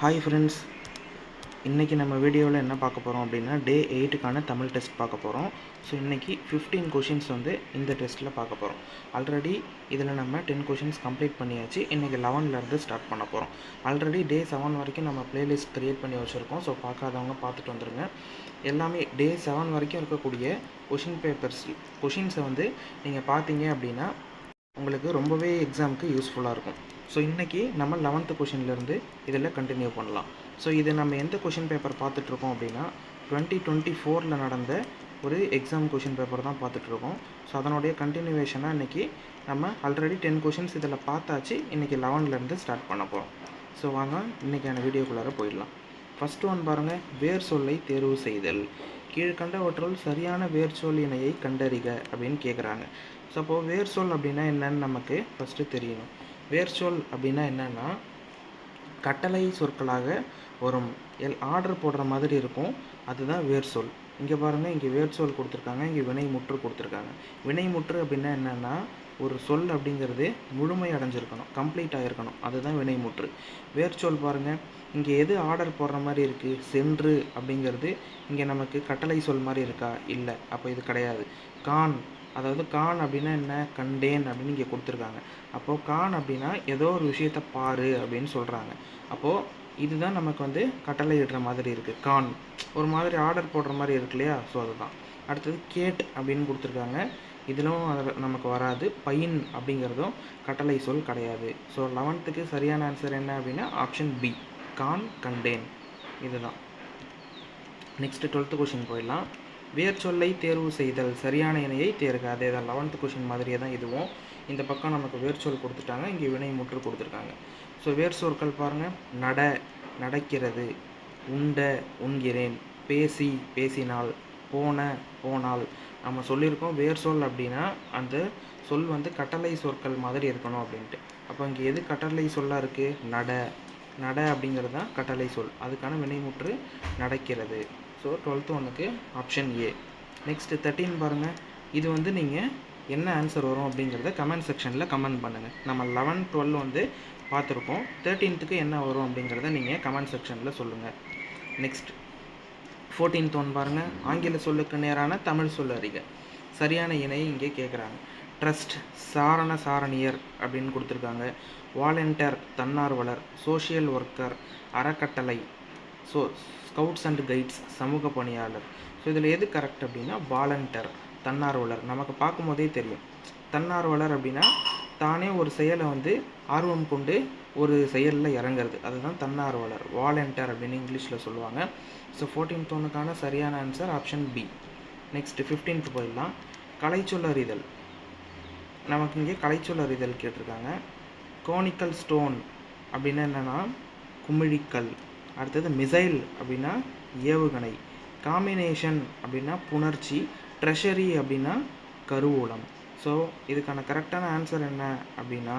Hi friends இன்றைக்கி நம்ம வீடியோவில் என்ன பார்க்க போகிறோம் அப்படின்னா டே எயிட்டுக்கான தமிழ் டெஸ்ட் பார்க்க போகிறோம் ஸோ இன்றைக்கி ஃபிஃப்டீன் கொஷின்ஸ் வந்து இந்த டெஸ்ட்டில் பார்க்க போகிறோம் ஆல்ரெடி இதில் நம்ம டென் கொஷின்ஸ் கம்ப்ளீட் பண்ணியாச்சு. இன்றைக்கி லெவன்லேருந்து ஸ்டார்ட் பண்ண போகிறோம் ஆல்ரெடி டே செவன் வரைக்கும் நம்ம ப்ளேலிஸ்ட் க்ரியேட் பண்ணி வச்சுருக்கோம். ஸோ பார்க்காதவங்க பார்த்துட்டு வந்துடுங்க எல்லாமே டே செவன் வரைக்கும் இருக்கக்கூடிய கொஷின் பேப்பர்ஸ் கொஷின்ஸை வந்து நீங்கள் பார்த்தீங்க அப்படின்னா உங்களுக்கு ரொம்பவே எக்ஸாமுக்கு யூஸ்ஃபுல்லாக இருக்கும். ஸோ இன்றைக்கி நம்ம லெவன்த்து கொஷின்லேருந்து இதில் கண்டினியூ பண்ணலாம். ஸோ இது நம்ம எந்த கொஷின் பேப்பர் பார்த்துட்ருக்கோம் அப்படின்னா டுவெண்ட்டி டுவெண்ட்டி ஃபோரில் நடந்த ஒரு எக்ஸாம் கொஷின் பேப்பர் தான் பார்த்துட்ருக்கோம் ஸோ அதனுடைய கண்டினியூவேஷனாக இன்றைக்கி நம்ம ஆல்ரெடி டென் கொஷின்ஸ் இதில் பார்த்தாச்சு. இன்றைக்கி லெவன்லேருந்து ஸ்டார்ட் பண்ண போகிறோம் ஸோ வாங்க இன்றைக்கான வீடியோக்குள்ளார போயிடலாம். ஃபஸ்ட் ஒன் பாருங்கள் வேர் சொல்லை தேர்வு செய்தல். கீழ்கண்டவற்றுள் சரியான வேர் சொல் இணையை கண்டறிக அப்படின்னு கேட்குறாங்க ஸோ அப்போது வேர் சொல் அப்படின்னா என்னன்னு நமக்கு ஃபஸ்ட்டு தெரியணும் வேர் அப்படின்னா என்னென்னா கட்டளை சொற்களாக வரும். எல் ஆர்டர் போடுற மாதிரி இருக்கும். அதுதான் வேர்ச்சொல் இங்கே பாருங்கள் இங்கே வேர்ச்சொல் கொடுத்துருக்காங்க இங்கே வினை முற்று கொடுத்துருக்காங்க. வினை முற்று அப்படின்னா என்னென்னா ஒரு சொல் அப்படிங்கிறது முழுமை அடைஞ்சிருக்கணும் கம்ப்ளீட் ஆகிருக்கணும் அதுதான் வினைமுற்று வேர்ச்சொல் பாருங்கள் இங்கே எது ஆர்டர் போடுற மாதிரி இருக்குது சென்று அப்படிங்கிறது இங்கே நமக்கு கட்டளை சொல் மாதிரி இருக்கா? இல்லை. அப்போ இது கிடையாது. கான். அதாவது கான் அப்படின்னா என்ன? கண்டேன் அப்படின்னு இங்கே கொடுத்துருக்காங்க. அப்போது கான் அப்படின்னா ஏதோ ஒரு விஷயத்தை பாரு அப்படின்னு சொல்கிறாங்க அப்போது இதுதான் நமக்கு வந்து கட்டளை இடுற மாதிரி இருக்குது கான். ஒரு மாதிரி ஆர்டர் போடுற மாதிரி இருக்கு இல்லையா? ஸோ அதுதான். அடுத்தது கேட் அப்படின்னு கொடுத்துருக்காங்க. இதிலும் அதில் நமக்கு வராது. பையன் அப்படிங்கிறதும் கட்டளை சொல் கிடையாது. ஸோ லெவன்த்துக்கு சரியான ஆன்சர் என்ன அப்படின்னா ஆப்ஷன் பி கான் கண்டேன் இதுதான். நெக்ஸ்ட் டுவெல்த்து கொஷின் போயிடலாம். வேர் சொல்லை தேர்வு செய்தல் சரியான இணையை தேர்க. அதே தான் லெவன்த்து கொஷின் மாதிரியே தான் இதுவும். இந்த பக்கம் நமக்கு வேர் சொல் கொடுத்துட்டாங்க. இங்கே வினை முற்று கொடுத்துருக்காங்க. ஸோ வேர் சொற்கள் பாருங்கள் நட நடக்கிறது உண்ட உண்கிறேன் பேசி பேசினால். போன போனால். நம்ம சொல்லியிருக்கோம் வேர் சொல் அப்படின்னா அந்த சொல் வந்து கட்டளை சொற்கள் மாதிரி இருக்கணும் அப்படின்ட்டு. அப்போ இங்கே எது கட்டளை சொல்லாக இருக்குது நட. நட அப்படிங்கிறது தான் கட்டளை சொல். அதுக்கான வினைமுற்று நடக்கிறது. ஸோ டுவெல்த்து ஒன்றுக்கு ஆப்ஷன் ஏ நெக்ஸ்ட்டு தேர்ட்டின் பாருங்கள் இது வந்து நீங்கள் என்ன ஆன்சர் வரும் அப்படிங்கிறத கமெண்ட் செக்ஷனில் கமெண்ட் பண்ணுங்கள் நம்ம லெவன் டுவெல் வந்து பார்த்துருக்கோம் தேர்ட்டீன்த்துக்கு என்ன வரும் அப்படிங்கிறத நீங்கள் கமெண்ட் செக்ஷனில் சொல்லுங்கள் நெக்ஸ்ட் ஃபோர்டீன்த் ஒன் பாருங்கள் ஆங்கில சொல்லுக்கு நேரான தமிழ் சொல் அறிக. சரியான இணையை இங்கே கேட்குறாங்க ட்ரஸ்ட் சாரண சாரணியர் அப்படின்னு கொடுத்துருக்காங்க. வாலண்டியர் தன்னார்வலர் சோஷியல் ஒர்க்கர் அறக்கட்டளை ஸோ ஸ்கவுட்ஸ் அண்ட் கைட்ஸ் சமூக பணியாளர். ஸோ இதில் எது கரெக்ட் அப்படின்னா வாலண்டியர் தன்னார்வலர். நமக்கு பார்க்கும்போதே தெரியும். தன்னார்வலர் அப்படின்னா தானே ஒரு செயலை வந்து ஆர்வம் கொண்டு ஒரு செயலில் இறங்குறது. அதுதான் தன்னார்வலர் வாலண்டியர் அப்படின்னு இங்கிலீஷில் சொல்லுவாங்க. ஸோ ஃபோர்டீன்த் ஒன்றுக்கான சரியான answer option B next fifteenth போயிடலாம். கலைச்சொல் அறிதல் நமக்கு இங்கே கலைச்சொல் அறிதல் கேட்டிருக்காங்க. கோனிக்கல் ஸ்டோன் அப்படின்னா என்னென்னா குமிழிக்கல். அடுத்தது மிசைல் அப்படின்னா ஏவுகணை. காம்பினேஷன் அப்படின்னா புணர்ச்சி. ட்ரெஷரி அப்படின்னா கருவூலம். ஸோ இதுக்கான கரெக்டான ஆன்சர் என்ன அப்படின்னா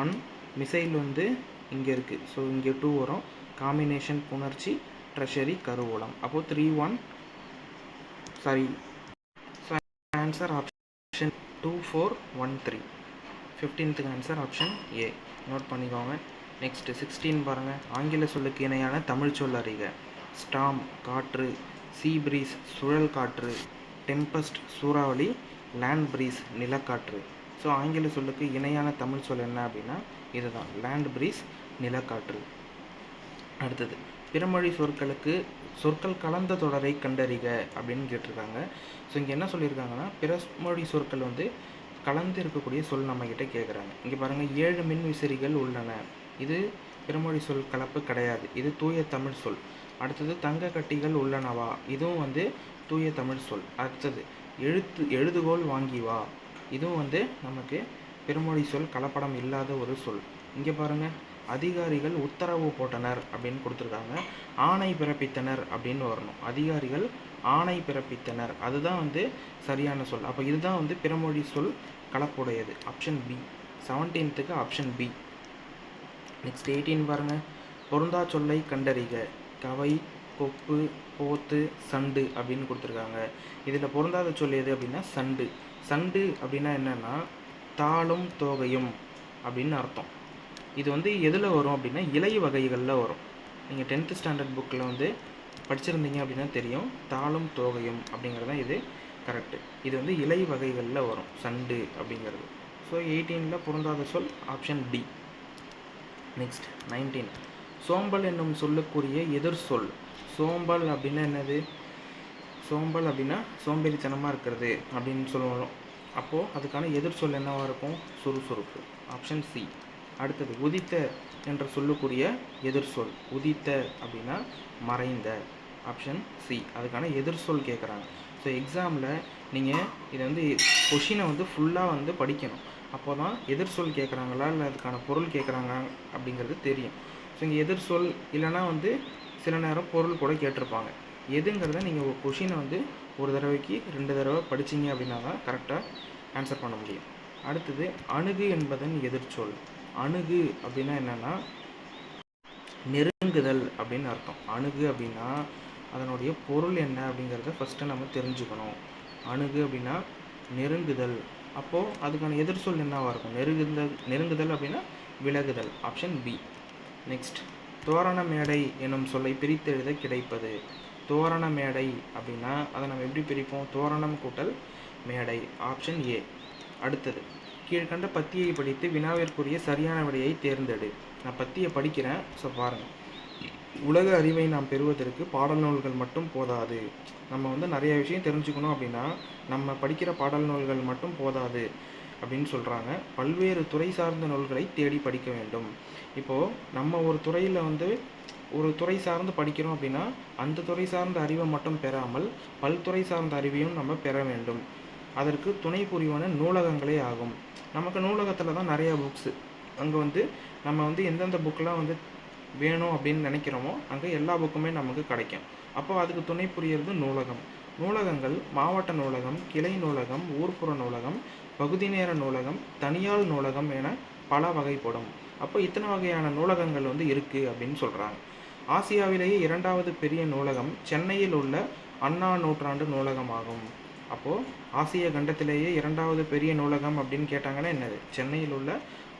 ஒன் மிசைல் வந்து இங்கே இருக்குது ஸோ இங்கே டூ வரும். காம்பினேஷன் புணர்ச்சி ட்ரெஷரி கருவூலம். அப்போது three one sorry answer option two four one three ஃபிஃப்டீன்த்துக்கு answer option A note பண்ணிக்கோங்க. நெக்ஸ்ட்டு சிக்ஸ்டீன் பாருங்கள் ஆங்கில சொல்லுக்கு இணையான தமிழ் சொல் அறிக. ஸ்டாம் காற்று சீ பிரீஸ் சுழல் காற்று டெம்பஸ்ட் சூறாவளி லேண்ட் ப்ரீஸ் நிலக்காற்று. ஸோ ஆங்கில சொல்லுக்கு இணையான தமிழ் சொல் என்ன அப்படின்னா இதுதான். லேண்ட் ப்ரீஸ் நிலக்காற்று. அடுத்தது பிறமொழி சொற்களுக்கு சொற்கள் கலந்த தொடரை கண்டறிக அப்படின்னு கேட்டிருக்காங்க. ஸோ இங்கே என்ன சொல்லியிருக்காங்கன்னா பிறமொழி சொற்கள் வந்து கலந்து இருக்கக்கூடிய சொல் நம்மக்கிட்ட கேட்குறாங்க. இங்கே பாருங்கள் ஏழு மின் விசிறிகள் உள்ளன. இது பிறமொழி சொல் கலப்பு கிடையாது. இது தூய தமிழ் சொல். அடுத்தது தங்க கட்டிகள் உள்ளனவா? இதுவும் வந்து தூய தமிழ் சொல். அடுத்தது எழுத்து எழுதுகோல் வாங்கி வா. இதுவும் வந்து நமக்கு பிறமொழி சொல் கலப்படம் இல்லாத ஒரு சொல். இங்கே பாருங்கள் அதிகாரிகள் உத்தரவு போட்டனர் அப்படின்னு கொடுத்துருக்காங்க. ஆணை பிறப்பித்தனர் அப்படின்னு வரணும். அதிகாரிகள் ஆணை பிறப்பித்தனர். அதுதான் வந்து சரியான சொல். அப்போ இதுதான் வந்து பிறமொழி சொல் கலப்புடையது. ஆப்ஷன் பி செவன்டீன்த்துக்கு ஆப்ஷன் பி நெக்ஸ்ட் எயிட்டீன் பாருங்கள் பொருந்தா சொல்லை கண்டறிக. கவை கொப்பு போத்து சண்டு அப்படின்னு கொடுத்துருக்காங்க. இதில் பொருந்தாத சொல் எது அப்படின்னா சண்டு. சண்டு அப்படின்னா என்னென்னா தாளும் தோகையும் அப்படின்னு அர்த்தம். இது வந்து எதில் வரும் அப்படின்னா இலை வகைகளில் வரும். நீங்கள் டென்த்து ஸ்டாண்டர்ட் புக்கில் வந்து படிச்சிருந்தீங்க அப்படின்னா தெரியும். தாளும் தோகையும் அப்படிங்கிறது தான் இது. கரெக்டு இது வந்து இலை வகைகளில் வரும். சண்டு அப்படிங்கிறது. ஸோ எயிட்டீனில் பொருந்தாத சொல் ஆப்ஷன் டி நெக்ஸ்ட் நைன்டீன் சோம்பல் என்னும் சொல்லுக்குரிய எதிர் சொல். சோம்பல் அப்படின்னா என்னது? சோம்பல் அப்படின்னா சோம்பேறித்தனமாக இருக்கிறது அப்படின்னு சொல்லுவோம். அப்போது அதுக்கான எதிர் சொல் என்னவாக இருக்கும்? சுறுசுறுப்பு. ஆப்ஷன் சி அடுத்தது உதித்த என்று சொல்லுக்குரிய எதிர் சொல். உதித்த அப்படின்னா மறைந்த. ஆப்ஷன் சி அதுக்கான எதிர் சொல் கேட்குறாங்க ஸோ எக்ஸாமில் நீங்கள் இதை வந்து கொஷினை வந்து ஃபுல்லாக வந்து படிக்கணும். அப்போ தான் எதிர் சொல் கேட்குறாங்களா இல்லை அதுக்கான பொருள் கேட்குறாங்க அப்படிங்கிறது தெரியும். ஸோ இங்கே எதிர் சொல் இல்லைன்னா வந்து சில நேரம் பொருள் கூட கேட்டிருப்பாங்க. எதுங்கிறத நீங்கள் ஒரு கொஷினை வந்து ஒரு தடவைக்கு ரெண்டு தடவை படிச்சீங்க அப்படின்னா தான் கரெக்டாக ஆன்சர் பண்ண முடியும். அடுத்தது அணுகு என்பதன் எதிர்ச்சொல் அணுகு அப்படின்னா என்னென்னா நெருங்குதல் அப்படின்னு அர்த்தம். அணுகு அப்படின்னா அதனுடைய பொருள் என்ன அப்படிங்கிறத ஃபஸ்ட்டு நம்ம தெரிஞ்சுக்கணும். அணுகு அப்படின்னா நெருங்குதல். அப்போது அதுக்கான எதிர்ச்சொல் என்னவாக இருக்கும்? நெருங்குதல் நெருங்குதல் அப்படின்னா விலகுதல். ஆப்ஷன் பி நெக்ஸ்ட் தோரண மேடை எனும் சொல்லை பிரித்தெழுத கிடைப்பது. தோரண மேடை அப்படின்னா அதை நம்ம எப்படி பிரிப்போம்? தோரணம் கூட்டல் மேடை ஆப்ஷன் ஏ அடுத்தது கீழ்கண்ட பத்தியை படித்து வினாவிற்குரிய சரியான விடையை தேர்ந்தெடு. நான் பத்தியை படிக்கிறேன் ஸோ பாருங்கள் உலக அறிவை நாம் பெறுவதற்கு பாடல் நூல்கள் மட்டும் போதாது. நம்ம வந்து நிறைய விஷயம் தெரிஞ்சுக்கணும் அப்படின்னா நம்ம படிக்கிற பாடல் நூல்கள் மட்டும் போதாது. அப்படின்னு சொல்கிறாங்க பல்வேறு துறை சார்ந்த நூல்களை தேடி படிக்க வேண்டும். இப்போது நம்ம ஒரு துறையில் வந்து ஒரு துறை சார்ந்து படிக்கிறோம் அப்படின்னா அந்த துறை சார்ந்த அறிவை மட்டும் பெறாமல் பல்துறை சார்ந்த அறிவையும் நம்ம பெற வேண்டும். அதற்கு துணை புரிவான நூலகங்களே ஆகும். நமக்கு நூலகத்தில் தான் நிறைய புக்ஸு அங்கே வந்து நம்ம வந்து எந்தெந்த புக்கெலாம் வந்து வேணும் அப்படின்னு நினைக்கிறோமோ அங்கே எல்லா புக்குமே நமக்கு கிடைக்கும். அப்போ அதுக்கு துணை புரியறது நூலகம். நூலகங்கள் மாவட்ட நூலகம் கிளை நூலகம் ஊர்ப்புற நூலகம் பகுதி நேர நூலகம் தனியார் நூலகம் என பல வகைப்படும். அப்போ இத்தனை வகையான நூலகங்கள் வந்து இருக்குது அப்படின்னு சொல்கிறாங்க ஆசியாவிலேயே இரண்டாவது பெரிய நூலகம் சென்னையில் உள்ள அண்ணா நூற்றாண்டு நூலகமாகும். அப்போது ஆசிய கண்டத்திலேயே இரண்டாவது பெரிய நூலகம் அப்படின்னு கேட்டாங்கன்னா என்னது? சென்னையில் உள்ள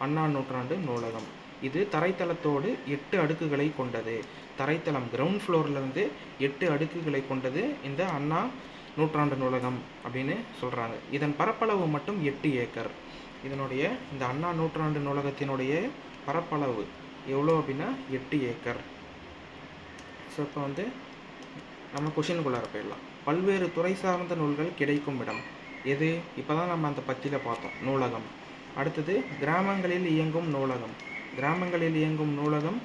அண்ணா நூற்றாண்டு நூலகம். இது தரைத்தளத்தோடு எட்டு அடுக்குகளை கொண்டது. தரைத்தளம் கிரவுண்ட் ஃப்ளோர்லேருந்து எட்டு அடுக்குகளை கொண்டது இந்த அண்ணா நூற்றாண்டு நூலகம் அப்படின்னு சொல்கிறாங்க இதன் பரப்பளவு மட்டும் எட்டு ஏக்கர். இதனுடைய இந்த அண்ணா நூற்றாண்டு நூலகத்தினுடைய பரப்பளவு எவ்வளோ அப்படின்னா எட்டு ஏக்கர். ஸோ இப்போ வந்து நம்ம கொஷினுக்குள்ளார போயிடலாம். பல்வேறு துறை சார்ந்த நூல்கள் கிடைக்கும் இடம் எது? இப்போ தான் நம்ம அந்த பத்தியில் பார்த்தோம். நூலகம். அடுத்தது கிராமங்களில் இயங்கும் நூலகம். கிராமங்களில் இயங்கும் நூலகம்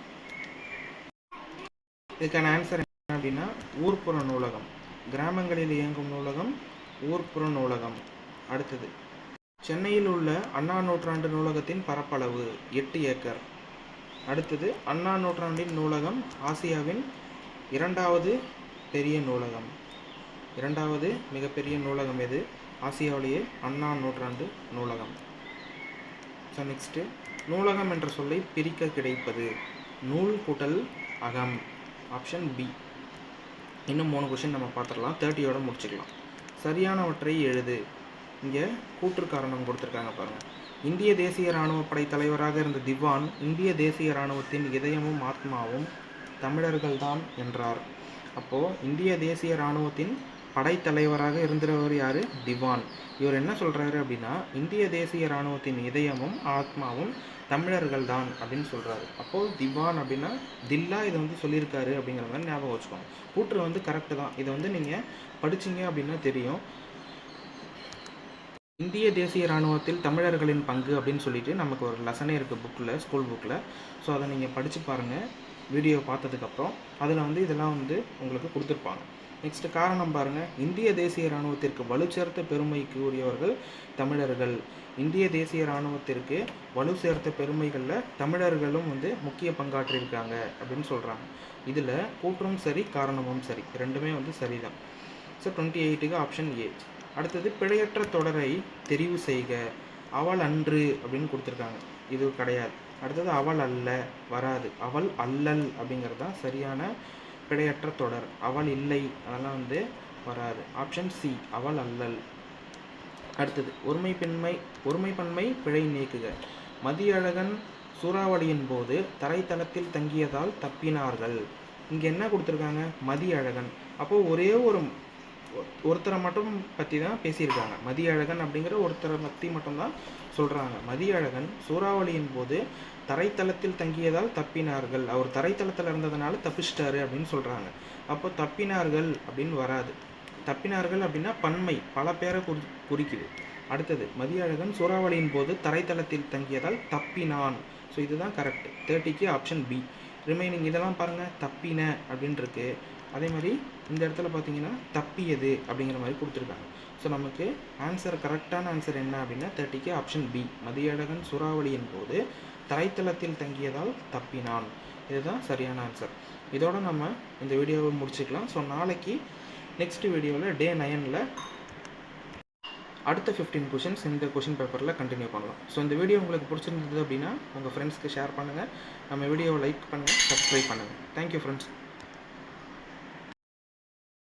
இதுக்கான ஆன்சர் என்ன அப்படின்னா ஊர்ப்புற நூலகம். கிராமங்களில் இயங்கும் நூலகம் ஊர்ப்புற நூலகம். அடுத்தது சென்னையில் உள்ள அண்ணா நூற்றாண்டு நூலகத்தின் பரப்பளவு எட்டு ஏக்கர். அடுத்தது அண்ணா நூற்றாண்டின் நூலகம் ஆசியாவின் இரண்டாவது பெரிய நூலகம். இரண்டாவது மிகப்பெரிய நூலகம் எது? ஆசியாவிலேயே அண்ணா நூற்றாண்டு நூலகம். ஸோ நெக்ஸ்ட்டு நூலகம் என்ற சொல்லை பிரிக்க கிடைப்பது நூல் கூட்டல் அகம் ஆப்ஷன் பி இன்னும் மூணு கொஷின் நம்ம பார்த்துடலாம். தேர்ட்டியோட முடிச்சுக்கலாம். சரியானவற்றை எழுது. இங்கே கூற்று காரணம் கொடுத்துருக்காங்க பாருங்கள் இந்திய தேசிய இராணுவ படை தலைவராக இருந்த திவான் இந்திய தேசிய இராணுவத்தின் இதயமும் ஆத்மாவும் தமிழர்கள்தான் என்றார். அப்போது இந்திய தேசிய இராணுவத்தின் படைத்தலைவராக இருந்தவர் யார்? திவான். இவர் என்ன சொல்கிறாரு அப்படின்னா இந்திய தேசிய இராணுவத்தின் இதயமும் ஆத்மாவும் தமிழர்கள் தான் அப்படின்னு சொல்கிறாரு அப்போது திவான் அப்படின்னா தில்லா இதை வந்து சொல்லியிருக்காரு அப்படிங்கிற மாதிரி ஞாபகம் வச்சுக்கோங்க. கூற்று வந்து கரெக்டு தான். இதை வந்து நீங்கள் படிச்சீங்க அப்படின்னா தெரியும். இந்திய தேசிய இராணுவத்தில் தமிழர்களின் பங்கு அப்படின்னு சொல்லிட்டு நமக்கு ஒரு லெசனே இருக்குது புக்கில் ஸ்கூல் புக்கில் ஸோ அதை நீங்கள் படித்து பாருங்கள் வீடியோ பார்த்ததுக்கப்புறம் அதில் வந்து இதெல்லாம் வந்து உங்களுக்கு கொடுத்துருப்பாங்க. நெக்ஸ்ட் காரணம் பாருங்கள் இந்திய தேசிய இராணுவத்திற்கு வலு சேர்த்த பெருமைக்கு உரியவர்கள் தமிழர்கள். இந்திய தேசிய இராணுவத்திற்கு வலு சேர்த்த பெருமைகளில் தமிழர்களும் வந்து முக்கிய பங்காற்றியிருக்காங்க அப்படின்னு சொல்கிறாங்க இதில் கூற்றும் சரி காரணமும் சரி. ரெண்டுமே வந்து சரிதான். ஸோ டுவெண்ட்டி எயிட்டுக்கு ஆப்ஷன் ஏ அடுத்தது பிழையற்ற தொடரை தெரிவு செய்க. அவள் அன்று அப்படின்னு கொடுத்துருக்காங்க. இது கிடையாது. அடுத்தது அவள் அல்ல வராது. அவள் அல்லல் அப்படிங்கிறது தான் சரியான பிழையற்ற தொடர். அவள் இல்லை. அதெல்லாம் வந்து வராது. ஆப்ஷன் சி அவள் அல்லல். அடுத்தது ஒருமைப்பெண்மை ஒருமைப்பன்மை பிழை நீக்குக. மதியழகன் சூறாவளியின் போது தரைத்தளத்தில் தங்கியதால் தப்பினார்கள். இங்கே என்ன கொடுத்துருக்காங்க? மதியழகன். அப்போது ஒரே ஒரு ஒருத்தரை மட்டும் பற்றி தான் பேசியிருக்காங்க மதியழகன் அப்படிங்கிற ஒருத்தரை பற்றி மட்டும்தான் சொல்கிறாங்க மதியழகன் சூறாவளியின் போது தரைத்தளத்தில் தங்கியதால் தப்பினார்கள். அவர் தரைத்தளத்தில் இருந்ததுனால தப்பிச்சிட்டாரு அப்படின்னு சொல்கிறாங்க அப்போ தப்பினார்கள் அப்படின்னு வராது. தப்பினார்கள் அப்படின்னா பன்மை பல பேரை குறி குறிக்குது. அடுத்தது மதியழகன் சூறாவளியின் போது தரைத்தளத்தில் தங்கியதால் தப்பினான். ஸோ இதுதான் கரெக்ட் தேர்ட்டிக்கு ஆப்ஷன் பி ரிமைனிங் இதெல்லாம் பாருங்கள் தப்பின அப்படின்னு இருக்கு அதே மாதிரி இந்த இடத்துல பார்த்தீங்கன்னா தப்பியது அப்படிங்கிற மாதிரி கொடுத்துருக்காங்க. ஸோ நமக்கு ஆன்சர் கரெக்டான ஆன்சர் என்ன அப்படின்னா தேர்ட்டிக்கு ஆப்ஷன் பி மதியழகன் சூறாவளியின் போது தரைத்தளத்தில் தங்கியதால் தப்பினான். இதுதான் சரியான ஆன்சர் இதோட நம்ம இந்த வீடியோவை முடிச்சுக்கலாம். ஸோ நாளைக்கு நெக்ஸ்ட் வீடியோவில் டே நைனில் அடுத்த ஃபிஃப்டீன் கொஷின்ஸ் இந்த கொஷின் பேப்பரில் கண்டினியூ பண்ணலாம். ஸோ இந்த வீடியோ உங்களுக்கு பிடிச்சிருந்தது அப்படின்னா உங்கள் ஃப்ரெண்ட்ஸ்க்கு ஷேர் பண்ணுங்கள் நம்ம வீடியோவை லைக் பண்ணுங்கள் சப்ஸ்கிரைப் பண்ணுங்கள் தேங்க்யூ ஃப்ரெண்ட்ஸ்